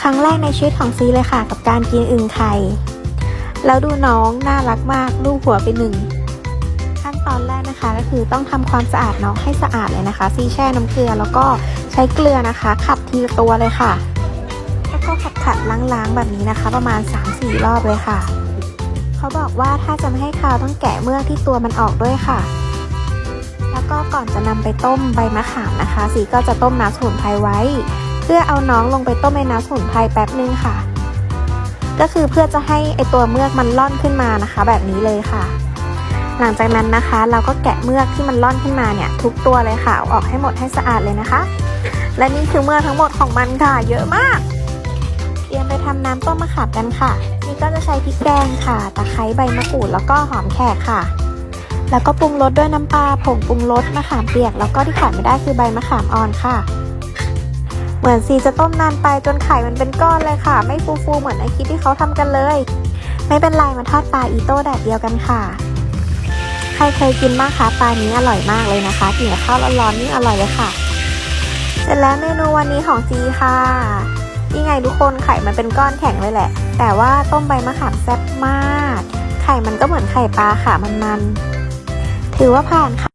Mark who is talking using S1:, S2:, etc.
S1: ครั้งแรกในชีวิตของซีเลยค่ะ กับการกินอึ่งไข่ แล้วดูน้องน่ารักมากลูบหัวไปหนึ่ง ขั้นตอนแรกนะคะก็คือต้องทำความสะอาดน้องให้สะอาดเลยนะคะ ซีแช่น้ำเกลือแล้วก็ใช้เกลือนะคะ ขัดทีละตัวเลยค่ะ แล้วก็ขัดขัดๆล้างๆแบบนี้นะคะ ประมาณ 3-4 รอบเลยค่ะ เขาบอกว่าถ้าจะไม่ให้คาวต้องแกะเมือกที่ตัวมันออกด้วยค่ะแล้วก็ก่อนจะนำไปต้มใบมะขามนะคะ สีก็จะต้มน้ำสมุนไพรไว้ พื่อเอาน้องลงไปต้มในน้ำสมุนไพรแป๊บนึงค่ะ ก็คือเพื่อจะให้ไอตัวเมือกมันล่อนขึ้นมานะคะ แบบนี้เลยค่ะ หลังจากนั้นนะคะ เราก็แกะเมือกที่มันล่อนขึ้นมาเนี่ย ทุกตัวเลยค่ะเอาออกให้หมดให้สะอาดเลยนะคะ และนี่คือเมือกทั้งหมดของมันค่ะ เยอะมาก เตรียมไปทำน้ำต้มมะขามกันค่ะ นี่ก็จะใช้พริกแกงค่ะตะไคร้ใบมะกรูดแล้วก็หอมแขกค่ะแล้วก็ปรุงรสด้วยน้ำปลาผงปรุงรสมะขามเปียก แล้วก็ที่ขาดไม่ได้คือใบมะขามอ่อนค่ะ เหมือนซีจะต้มนานไปจนไข่มันเป็นก้อนเลยค่ะ ไม่ฟูๆเหมือนในคลิปที่เขาทำกันเลย ไม่เป็นไรมาทอดปลาอีโต้แดดเดียวกันค่ะ ใครเคยกินบ้างคะปลานี้อร่อยมากเลยนะคะกินกับข้าวร้อนๆนี่อร่อยเลยค่ะ เสร็จแล้วเมนูวันนี้ของจีค่ะนี่ไงทุกคนไข่มันเป็นก้อนแข็งเลยแหละ แต่ว่าต้มใบมะขามแซ่บมาก ไข่มันก็เหมือนไข่ปลาค่ะมันๆถือว่าผ่านค่ะ